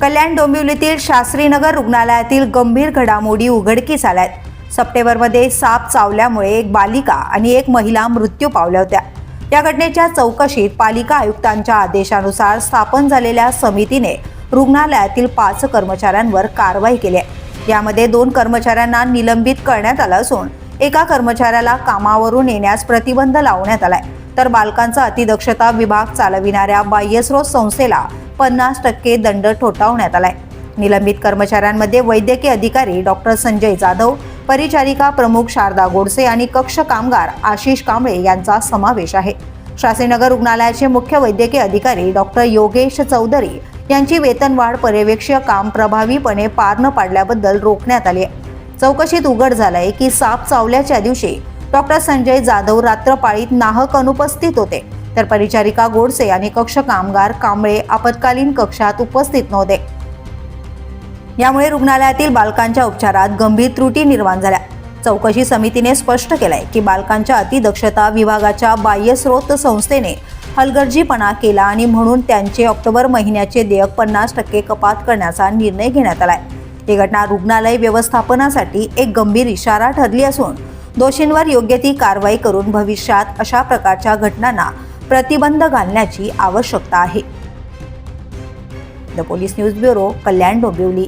कल्याण डोंबिवलीतील शास्त्रीनगर रुग्णालयातील गंभीर घडामोडी उघडकीस आल्यात. सप्टेंबरमध्ये साप चावल्यामुळे एक बालिका आणि एक महिला मृत्यू पावल्या होत्या. या घटनेच्या चौकशीत पालिका आयुक्तांच्या आदेशानुसार स्थापन झालेल्या समितीने रुग्णालयातील पाच कर्मचाऱ्यांवर कारवाई केली आहे. यामध्ये दोन कर्मचाऱ्यांना निलंबित करण्यात आलं असून एका कर्मचाऱ्याला कामावरून येण्यास प्रतिबंध लावण्यात आलाय. तर बालकांचा अतिदक्षता विभाग चालविणाऱ्या बाह्यस्रोत संस्थेला पन्नास टक्के दंड ठोठावण्यात आलाय. निलंबित कर्मचाऱ्यांमध्ये वैद्यकीय अधिकारी डॉक्टर संजय जाधव परिचारिका प्रमुख शारदा गोडसे आणि कक्ष कामगार आशिष कांबळे यांचा समावेश आहे. शास्त्रीनगर रुग्णालयाचे मुख्य वैद्यकीय अधिकारी डॉक्टर योगेश चौधरी यांची वेतनवाढ पर्यवेक्षीय काम प्रभावीपणे पार न पाडल्याबद्दल रोखण्यात आली आहे. चौकशीत उघड झालंय की साप चावल्याच्या दिवशी डॉक्टर संजय जाधव रात्रपाळीत नाहक अनुपस्थित होते. तर परिचारिका गोडसे आणि कक्ष कामगार कांबळे आपत्कालीन कक्षात उपस्थित नव्हते. यामुळे रुग्णालयातील बालकांच्या उपचारात गंभीर त्रुटी निर्माण झाल्या. चौकशी समितीने स्पष्ट केलंय की बालकांच्या अतिदक्षता विभागाच्या बाह्यस्रोत संस्थेने हलगर्जीपणा केला आणि म्हणून त्यांचे ऑक्टोबर महिन्याचे देयक पन्नास टक्के कपात करण्याचा निर्णय घेण्यात आलाय. ही घटना रुग्णालय व्यवस्थापनासाठी एक गंभीर इशारा ठरली असून दोषींवर योग्य ती कारवाई करून भविष्यात अशा प्रकारच्या घटनांना प्रतिबंध घालण्याची आवश्यकता आहे. The police news bureau Kalyan Dombivli.